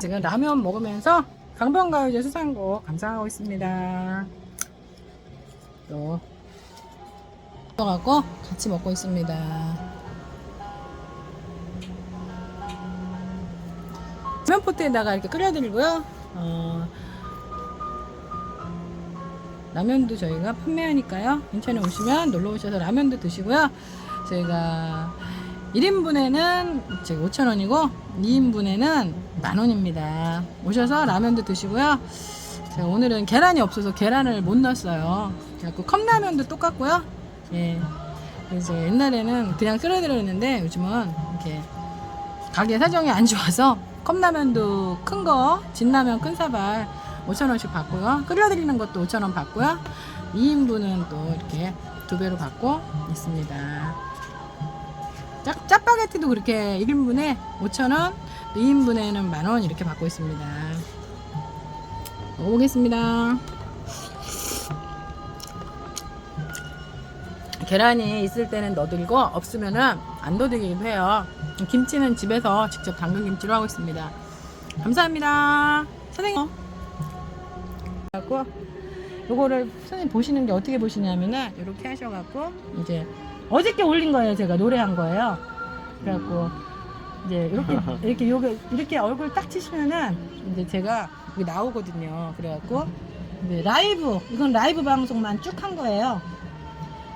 지금 라면 먹으면서 강변가요제 수상곡 감상하고 있습니다. 또 갖고 같이 먹고 있습니다. 라면포트에다가 이렇게 끓여드리고요. 어, 라면도 저희가 판매하니까요. 인천에 오시면 놀러 오셔서 라면도 드시고요. 저희가 1인분에는 5,000원이고 2인분에는 만 원입니다. 오셔서 라면도 드시고요. 제가 오늘은 계란이 없어서 계란을 못 넣었어요. 그래갖고 컵라면도 똑같고요. 예. 그래서 옛날에는 그냥 끓여드렸는데 요즘은 이렇게 가게 사정이 안 좋아서 컵라면도 큰 거, 진라면 큰 사발 5,000원씩 받고요. 끓여드리는 것도 5,000원 받고요. 2인분은 또 이렇게 두 배로 받고 있습니다. 짜, 짜파게티도 그렇게 1인분에 5,000원, 2인분에는 만원 이렇게 받고 있습니다. 먹어보겠습니다. 계란이 있을 때는 넣어드리고 없으면은 안 넣어드리기도 해요. 김치는 집에서 직접 담근 김치로 하고 있습니다. 감사합니다. 선생님. 갖고 요거를 선생님 보시는 게 어떻게 보시냐면은 이렇게 하셔갖고 이제 어저께 올린 거예요. 제가 노래한 거예요. 그래갖고 이제 이렇게 이렇게 요게 이렇게 얼굴 딱 치시면은 이제 제가 여기 나오거든요. 그래갖고 이제 라이브 이건 라이브 방송만 쭉 한 거예요.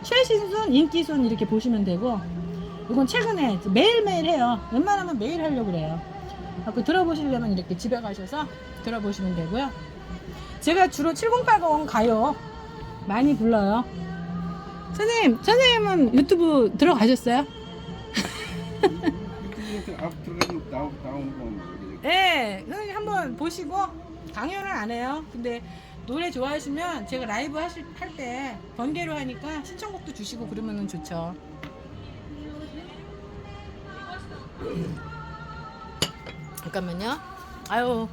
최신순, 인기순 이렇게 보시면 되고 이건 최근에 매일매일 해요. 웬만하면 매일 하려고 그래요. 그 들어보시려면 이렇게 집에 가셔서 들어보시면 되고요. 제가 주로 7080 가요. 많이 불러요. 선생님, 선생님은 유튜브 들어가셨어요? 유튜브에서 앞 들어가면 나오, 나오는 건 모르겠어요. 네, 선생님 한번 보시고 강연은 안 해요. 근데 노래 좋아하시면 제가 라이브 하실 할 때 번개로 하니까 신청곡도 주시고 그러면은 좋죠. 잠깐만요. 아유,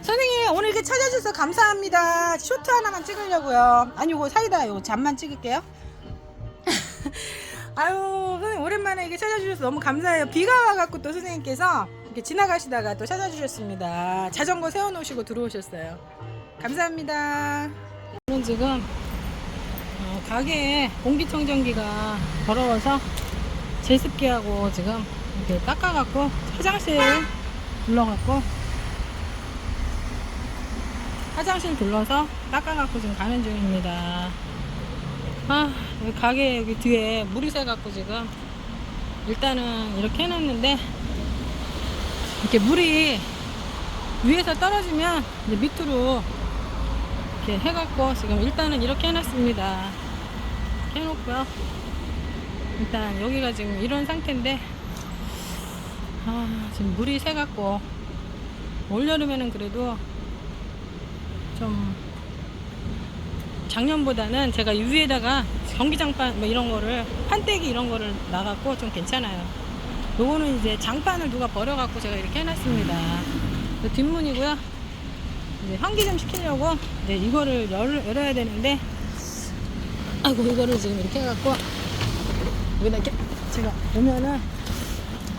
선생님 오늘 이렇게 찾아주셔서 감사합니다. 쇼트 하나만 찍으려고요. 아니 이거 사이다 이거 잠만 찍을게요. 아유, 선생님 오랜만에 이렇게 찾아주셔서 너무 감사해요. 비가 와갖고 또 선생님께서 이렇게 지나가시다가 또 찾아주셨습니다. 자전거 세워놓으시고 들어오셨어요. 감사합니다. 저는 지금 어, 가게에 공기청정기가 더러워서 제습기하고 지금 이렇게 닦아갖고 화장실 불러갖고 화장실 둘러서 닦아갖고 지금 가는 중입니다. 아, 여기 가게 여기 뒤에 물이 새갖고 지금 일단은 이렇게 해놨는데 이렇게 물이 위에서 떨어지면 이제 밑으로 이렇게 해갖고 지금 일단은 이렇게 해놨습니다. 이렇게 해놓고요. 일단 여기가 지금 이런 상태인데 아, 지금 물이 새갖고 올여름에는 그래도 좀 작년보다는 제가 이 위에다가 전기장판 뭐 이런 거를 판때기 이런 거를 나갔고 좀 괜찮아요. 요거는 이제 장판을 누가 버려갖고 제가 이렇게 해놨습니다. 그 뒷문이고요. 이제 환기 좀 시키려고 이제 이거를 열, 열어야 되는데 아이고 이거를 지금 이렇게 해갖고 여기다 이렇게 제가 오면은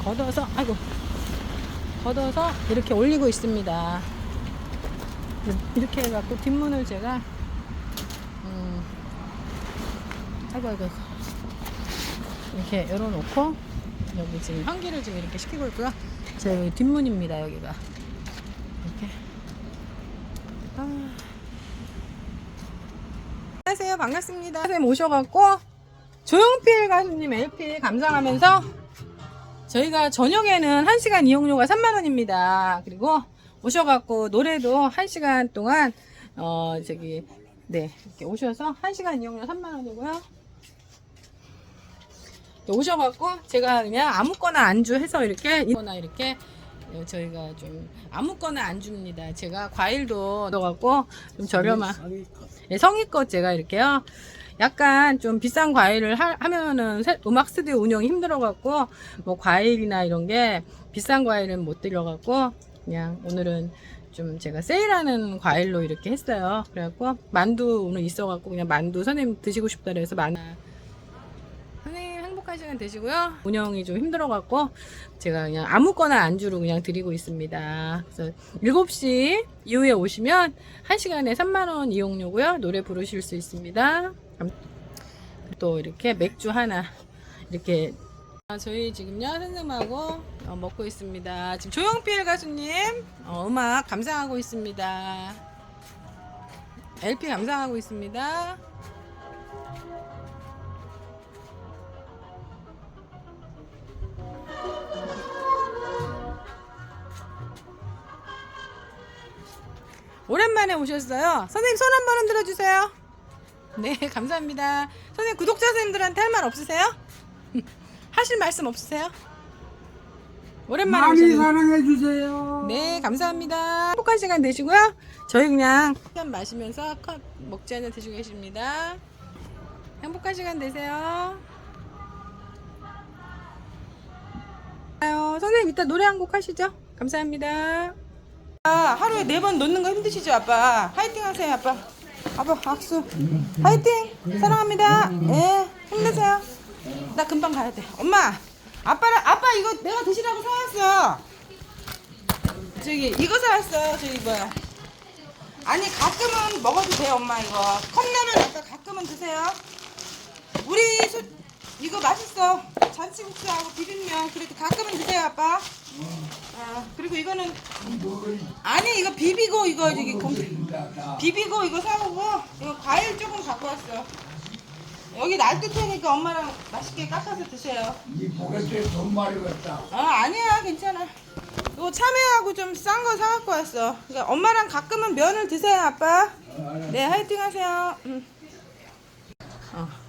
걷어서 아이고 걷어서 이렇게 올리고 있습니다. 이렇게 해갖고 뒷문을 제가 음, 아이고 아이고 이렇게 열어놓고 여기 지금 환기를 지금 이렇게 시키고 있고요. 제 여기 뒷문입니다 여기가 이렇게. 아. 안녕하세요 반갑습니다. 선생님 오셔갖고 조용필 가수님 LP 감상하면서 저희가 저녁에는 1시간 이용료가 3만원입니다. 그리고 오셔갖고 노래도 1시간 동안 어 저기 네 이렇게 오셔서 1시간 이용료 3만원이고요. 오셔갖고 제가 그냥 아무거나 안주 해서 이렇게 이거나 이렇게 어, 저희가 좀 아무거나 안주입니다. 제가 과일도 넣어갖고 좀 저렴한 예, 성의껏 제가 이렇게요. 약간 좀 비싼 과일을 하, 하면은 세- 음악 스튜디오 운영이 힘들어갖고 뭐 과일이나 이런 게 비싼 과일은 못 드려갖고 그냥 오늘은 좀 제가 세일하는 과일로 이렇게 했어요. 그래갖고 만두 오늘 있어갖고 그냥 만두 선생님 드시고 싶다 그래서 만두 시간 되시고요. 운영이 좀 힘들어갖고 제가 그냥 아무거나 안주로 그냥 드리고 있습니다. 그래서 7시 이후에 오시면 1시간에 3만원 이용료고요. 노래 부르실 수 있습니다. 감- 또 이렇게 맥주 하나 이렇게 아, 저희 지금요 선생님하고 어, 먹고 있습니다. 지금 조용필 가수님 어, 음악 감상하고 있습니다. LP 감상하고 있습니다. 오랜만에 오셨어요. 선생님 손 한 번 흔들어 주세요. 네, 감사합니다. 선생님 구독자 선생님들한테 할 말 없으세요? 하실 말씀 없으세요? 오랜만에 많이 오셨는데. 사랑해 주세요. 네, 감사합니다. 행복한 시간 되시고요. 저희 그냥 한 마시면서 컵 먹지 않아 드시고 계십니다. 행복한 시간 되세요. 아유, 선생님 이따 노래 한 곡 하시죠. 감사합니다. 아, 하루에 네 번 놓는 거 힘드시죠, 아빠? 화이팅 하세요, 아빠. 아빠 악수. 화이팅. 사랑합니다. 예, 힘내세요. 나 금방 가야 돼. 엄마, 아빠랑 아빠 이거 내가 드시라고 사왔어. 저기 이거 사왔어. 저기 뭐야? 아니 가끔은 먹어도 돼요, 엄마 이거. 컵라면 아까 가끔은 드세요. 우리 소, 이거 맛있어. 잔치국수하고 비빔면 그래도 가끔은 드세요, 아빠. 아 그리고 이거는 아니 이거 비비고 이거 저기 공, 비비고 이거 사오고 이거 과일 조금 갖고 왔어. 여기 놔둘 테니까 엄마랑 맛있게 깎아서 드세요. 이 포켓에 돈 많이 갔다. 아 아니야 괜찮아. 이거 참외하고 좀 싼 거 사갖고 왔어. 그러니까 엄마랑 가끔은 면을 드세요 아빠. 네 화이팅 하세요. 응.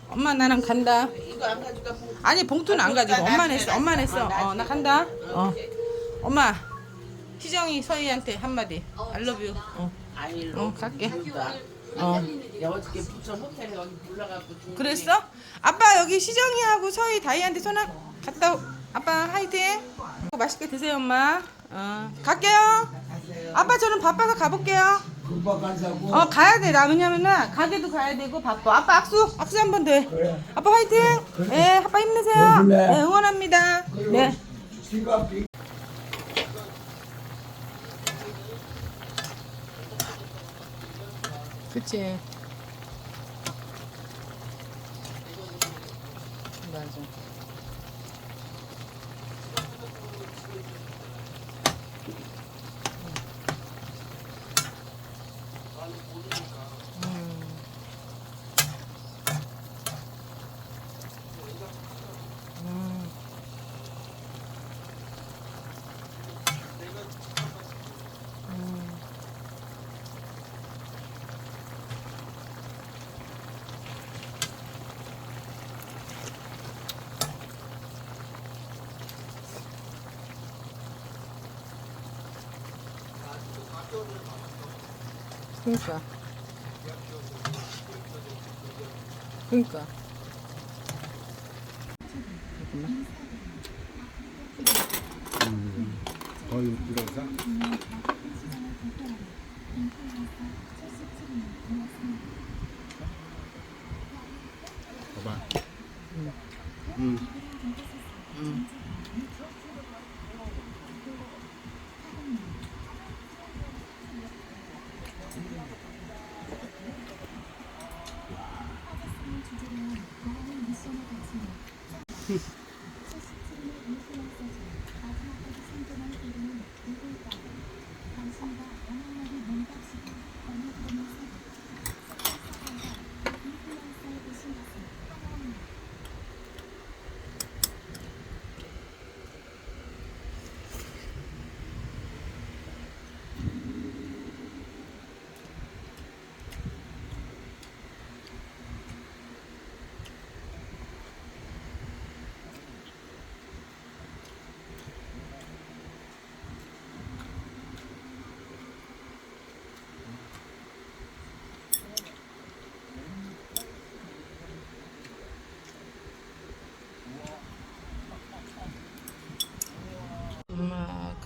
어, 엄마 나랑 간다. 아니 봉투는 안 가지고 엄마 냈어. 엄마 냈어. 어 나 간다. 어 엄마 희정이 서희한테 한마디. I love you. 어, 어 갈게. 어. 어저께 부천 호텔에 여기 불러갖고 중 그랬어? 아빠 여기 시정이하고 서희 다이한테 전화 갔다 오- 아빠 화이팅 맛있게 드세요 엄마 어 갈게요 아빠 저는 바빠서 가볼게요 금방 간다고. 어 가야 돼 나 왜냐면은 가게도 가야 되고 바빠 아빠 악수 악수 한 번 돼 그래. 아빠 화이팅 네 아빠 힘내세요 그래. 네 응원합니다 네 비. 그치 맞아 그러니까 그러니까 Peace.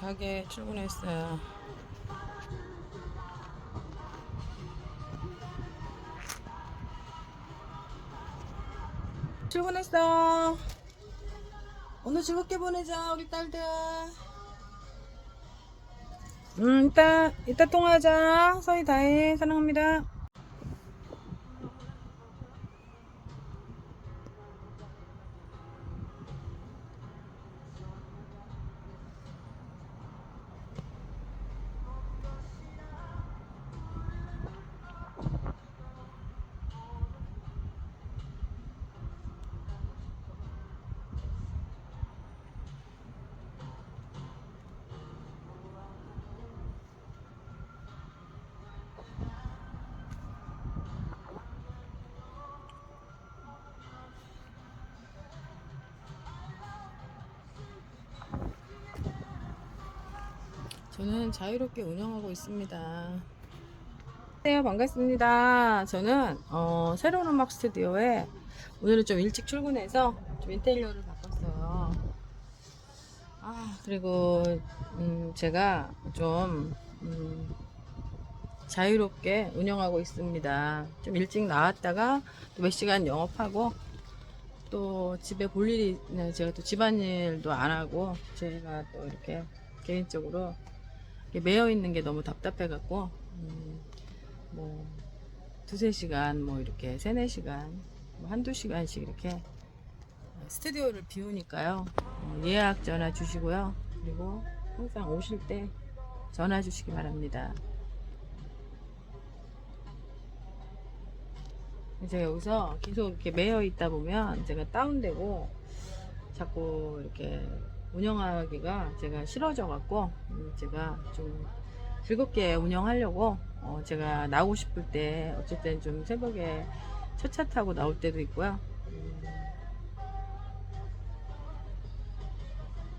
가게 출근했어요. 출근했어. 오늘 즐겁게 보내자 우리 딸들. 음 이따 이따 통화하자. 서희 다해 사랑합니다. 저는 자유롭게 운영하고 있습니다. 네, 반갑습니다. 저는 어, 새로운 음악 스튜디오에 오늘은 좀 일찍 출근해서 좀 인테리어를 바꿨어요. 아, 그리고 음, 제가 좀 음, 자유롭게 운영하고 있습니다. 좀 일찍 나왔다가 또 몇 시간 영업하고 또 집에 볼 일이 네, 제가 또 집안일도 안 하고 제가 또 이렇게 개인적으로 매여 있는 게 너무 답답해 갖고 음, 뭐 두세 시간 뭐 이렇게 세네 시간 뭐 한두 시간씩 이렇게 스튜디오를 비우니까요. 어, 예약 전화 주시고요. 그리고 항상 오실 때 전화 주시기 바랍니다. 제가 여기서 계속 이렇게 매여 있다 보면 제가 다운되고 자꾸 이렇게 운영하기가 제가 싫어져 갖고 음, 제가 좀 즐겁게 운영하려고 어, 제가 나오고 싶을 때 어쨌든 좀 새벽에 첫 차 타고 나올 때도 있고요. 음,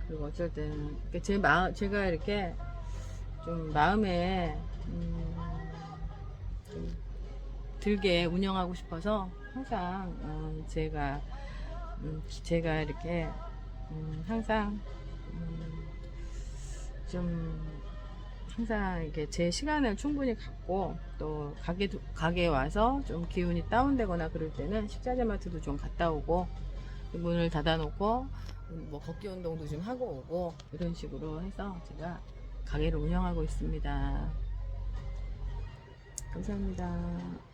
그리고 어쨌든 제 마음 제가 이렇게 좀 마음에 음, 좀 들게 운영하고 싶어서 항상 어, 제가 음, 제가 이렇게 음, 항상 음, 좀 항상 이렇게 제 시간을 충분히 갖고 또 가게 가게에 와서 좀 기운이 다운되거나 그럴 때는 식자재마트도 좀 갔다 오고 문을 닫아놓고 뭐 걷기 운동도 좀 하고 오고 이런 식으로 해서 제가 가게를 운영하고 있습니다. 감사합니다.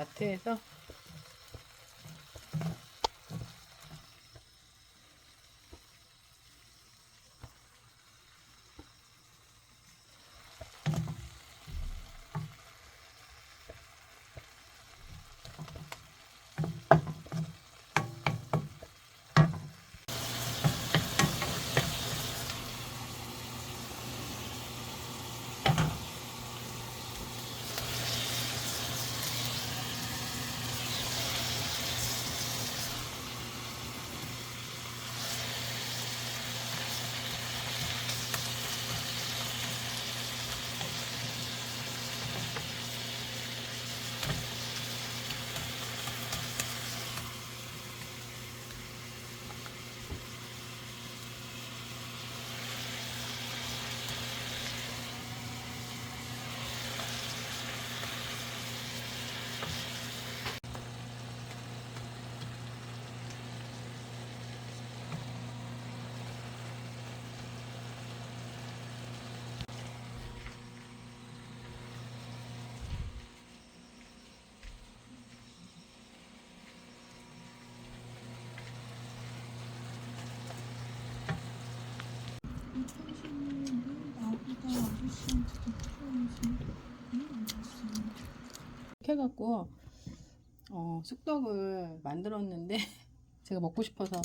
마트에서 이렇게 해갖고 어, 쑥떡을 만들었는데 제가 먹고 싶어서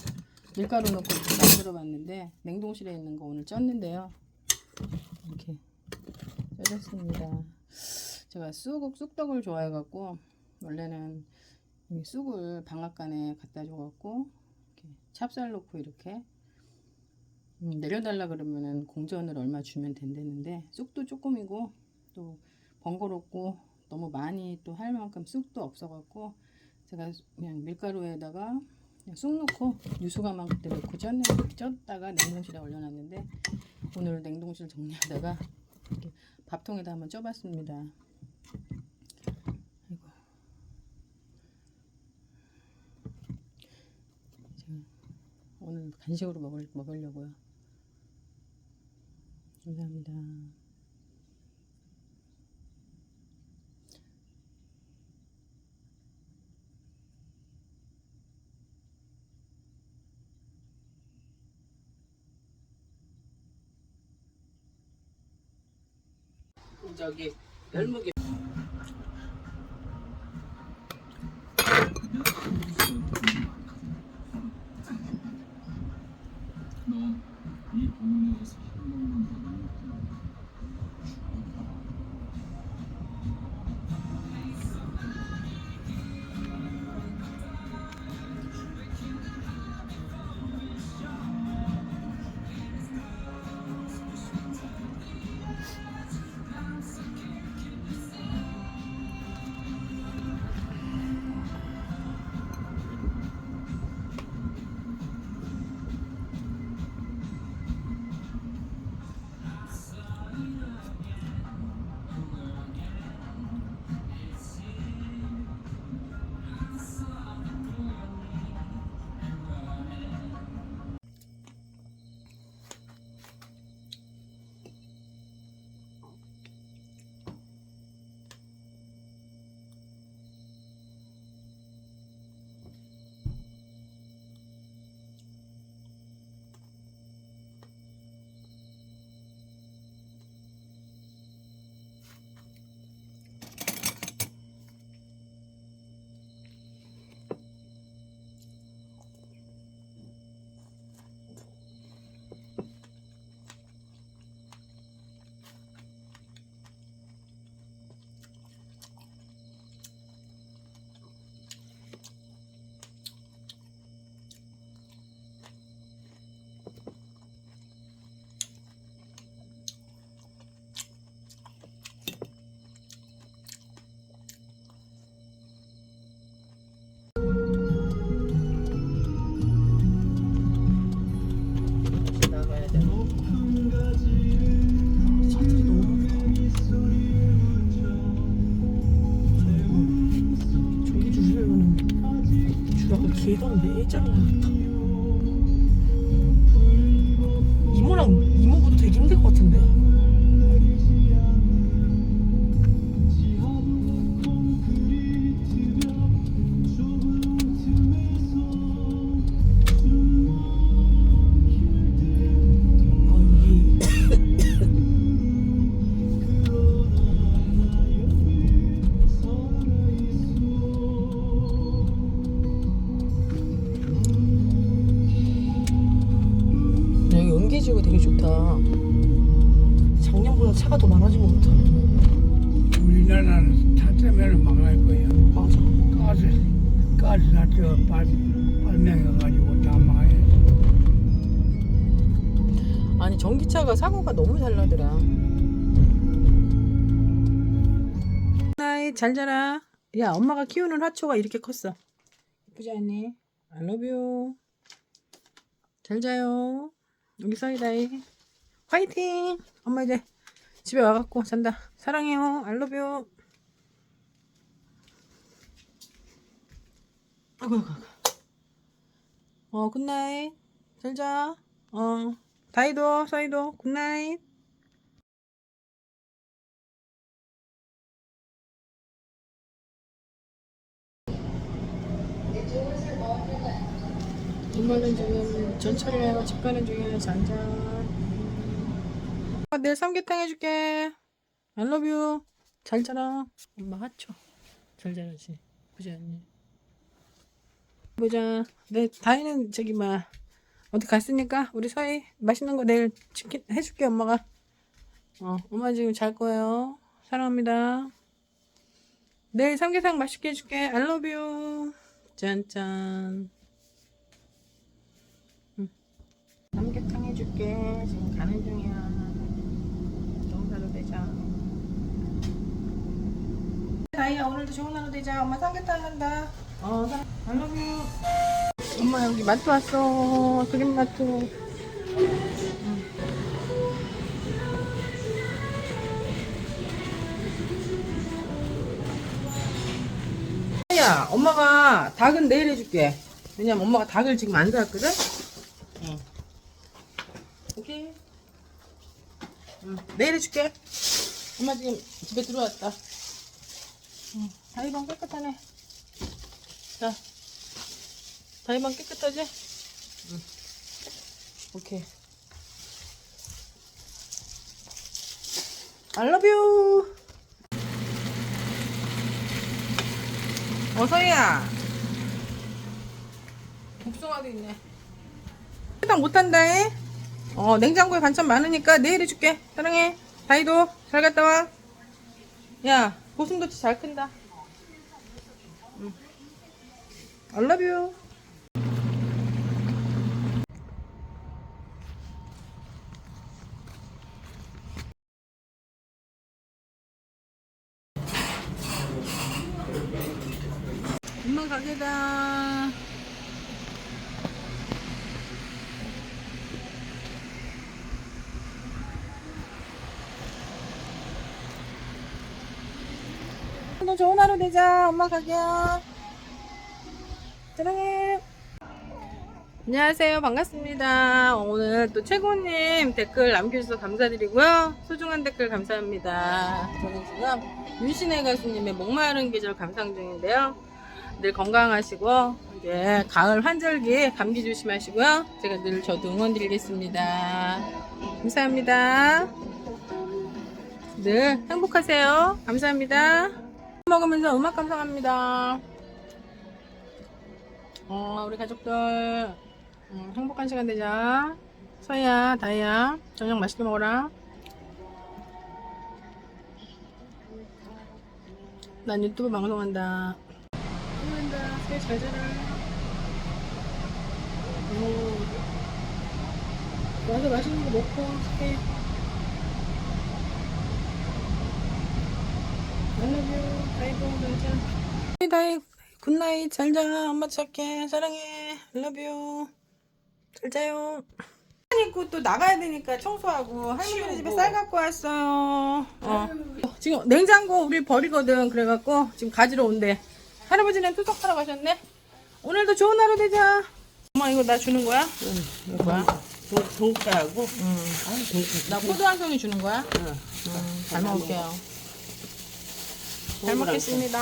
밀가루 넣고 이렇게 만들어 봤는데 냉동실에 있는 거 오늘 쪘는데요. 이렇게 쪄졌습니다. 제가 쑥, 쑥떡을 좋아해 갖고 원래는 이 쑥을 방앗간에 갖다 줘 갖고 이렇게 찹쌀 넣고 이렇게 음, 내려달라 그러면은 공전을 얼마 주면 된다는데 쑥도 조금이고 또 번거롭고 너무 많이 또 할 만큼 쑥도 없어갖고 제가 그냥 밀가루에다가 그냥 쑥 넣고 유수가만 그때 넣고 쪘는, 쪘다가 냉동실에 올려놨는데 오늘 냉동실 정리하다가 이렇게 밥통에다 한번 쪄봤습니다. 아이고. 오늘 간식으로 먹을, 먹으려고요. 감사합니다. 저기 열무게 길던데 일자로 나왔다 이모랑 이모보다 되게 힘들 것 같은데 잘 자라. 야 엄마가 키우는 화초가 이렇게 컸어. 예쁘지 않니? I love you. 잘 자요. 우리 서이다이. 화이팅. 엄마 이제 집에 와갖고 잔다. 사랑해요. I love you. 아이고 아이고 아이고. 어 굿나잇. 잘 자. 어. 다이도 서이도 굿나잇 엄마는 지금 전철을 하고 집 가는 중이야 잔잔 아, 내일 삼계탕 해줄게. I love you. 잘 자라. 엄마 하초. 잘 자라지. 보지 않니? 보자. 내 다이는 저기 막 어디 갔으니까 우리 서희 맛있는 거 내일 치킨 해줄게 엄마가. 어 엄마 지금 잘 거예요. 사랑합니다. 내일 삼계탕 맛있게 해줄게. I love you. 짠짠 응. 삼계탕 해줄게. 지금 가는 중이야. 정사로 되자. 다이야 오늘도 좋은 하루 되자. 엄마 삼계탕 한다. 어 love you. 엄마 여기 마트 왔어. 그림 마트 야 엄마가 닭은 내일 해줄게. 왜냐면 엄마가 닭을 지금 안 사왔거든? 응. 응. 내일 해줄게 엄마 지금 집에 들어왔다 응. 다이방 깨끗하네 자 다이방 깨끗하지? 응. 오케이. I love you. 어서야. 복숭아도 있네. 일단 못한다 해. 어 냉장고에 반찬 많으니까 내일 해줄게. 사랑해. 다이도 잘 갔다 와. 야 고슴도치 잘 큰다. 응. I love you. 엄마 가게다. 오늘 좋은 하루 되자. 엄마 가게야. 사랑해. 안녕하세요. 반갑습니다. 오늘 또 최고님 댓글 남겨주셔서 감사드리고요. 소중한 댓글 감사합니다. 저는 지금 윤신혜 가수님의 목마른 계절 감상 중인데요. 늘 건강하시고, 이제 가을 환절기 감기 조심하시고요. 제가 늘 저도 응원 드리겠습니다. 감사합니다. 늘 행복하세요. 감사합니다. 먹으면서 음악 감상합니다. 어, 우리 가족들 음, 행복한 시간 되자. 서희야, 다희야, 저녁 맛있게 먹어라. 난 유튜브 방송한다. 감사합니다. 서희 잘 자라. 오. 와서 맛있는 거 먹고 해. I love you. 다이도 잘 자. 다이 굿나잇 잘 자. 엄마 착해. 사랑해. I love you. 잘 자요. 입고 또 나가야 되니까 청소하고 할머니 집에 쌀 갖고 왔어요. 어. 지금 냉장고 우리 버리거든. 그래갖고 지금 가지러 온대. 할아버지는 투석하러 가셨네. 오늘도 좋은 하루 되자. 엄마 이거 나 주는 거야? 응. 이거 뭐야? 돈가하고 응. 나 포도 한 송이 주는 거야? 응. 잘 먹을게요. 잘 먹겠습니다.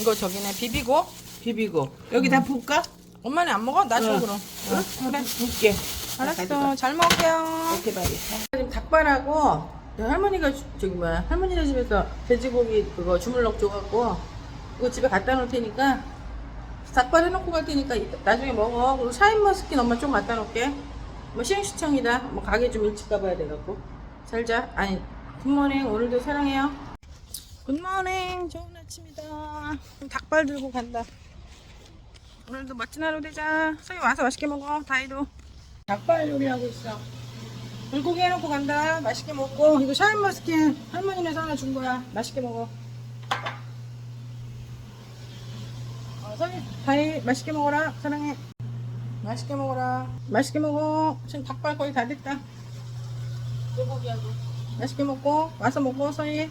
이거 저기네 비비고. 비비고. 음. 여기 다 붓까? 엄마는 안 먹어? 나 줘, 응. 그럼. 응? 그래. 붓게. 알았어. 잘 먹을게요. 이렇게 봐야겠다. 지금 닭발하고, 할머니가, 저기 뭐야, 할머니네 집에서 돼지고기 그거 주물럭 줘갖고, 이거 집에 갖다 놓을 테니까, 닭발 해놓고 갈 테니까 나중에 먹어. 그리고 샤인머 스킨 엄마 좀 갖다 놓을게. 뭐 시행시청이다. 뭐 가게 좀 일찍 가봐야 돼갖고. 살자. 아니, 굿모닝. 오늘도 사랑해요. 굿모닝 좋은 아침이다. 닭발 들고 간다. 오늘도 멋진 하루 되자. 서희 와서 맛있게 먹어 다이도. 닭발 요리하고 있어. 불고기 해놓고 간다. 맛있게 먹고. 이거 샤인머스킨 할머니네서 하나 준 거야. 맛있게 먹어. 어, 서희 다이 맛있게 먹어라. 사랑해. 맛있게 먹어라. 맛있게 먹어. 지금 닭발 거의 다 됐다. 불고기하고. 맛있게 먹고 와서 먹고 서희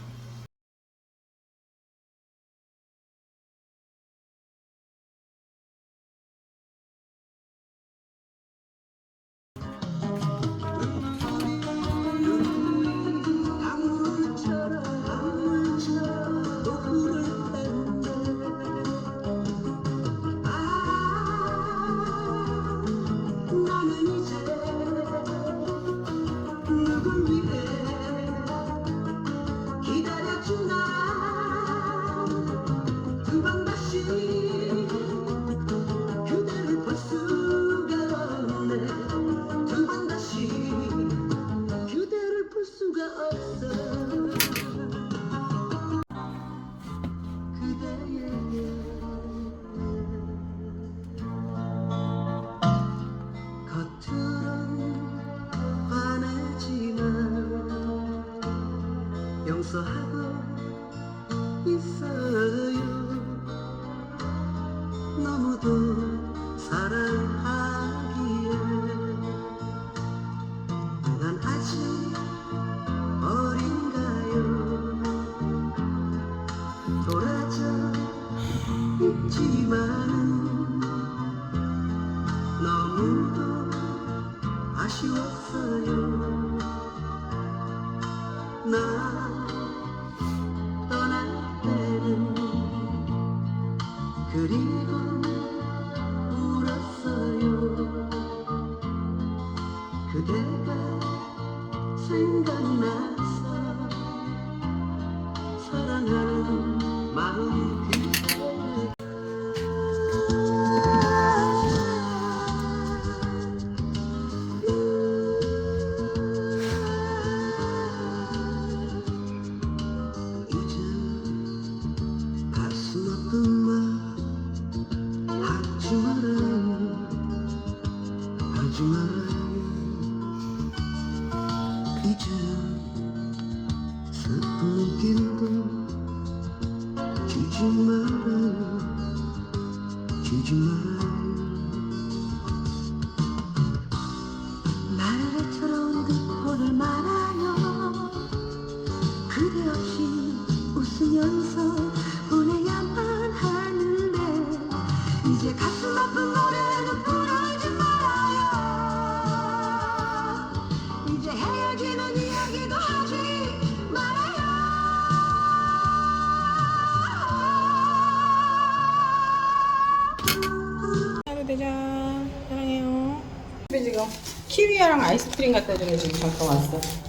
you. Acredito na classe.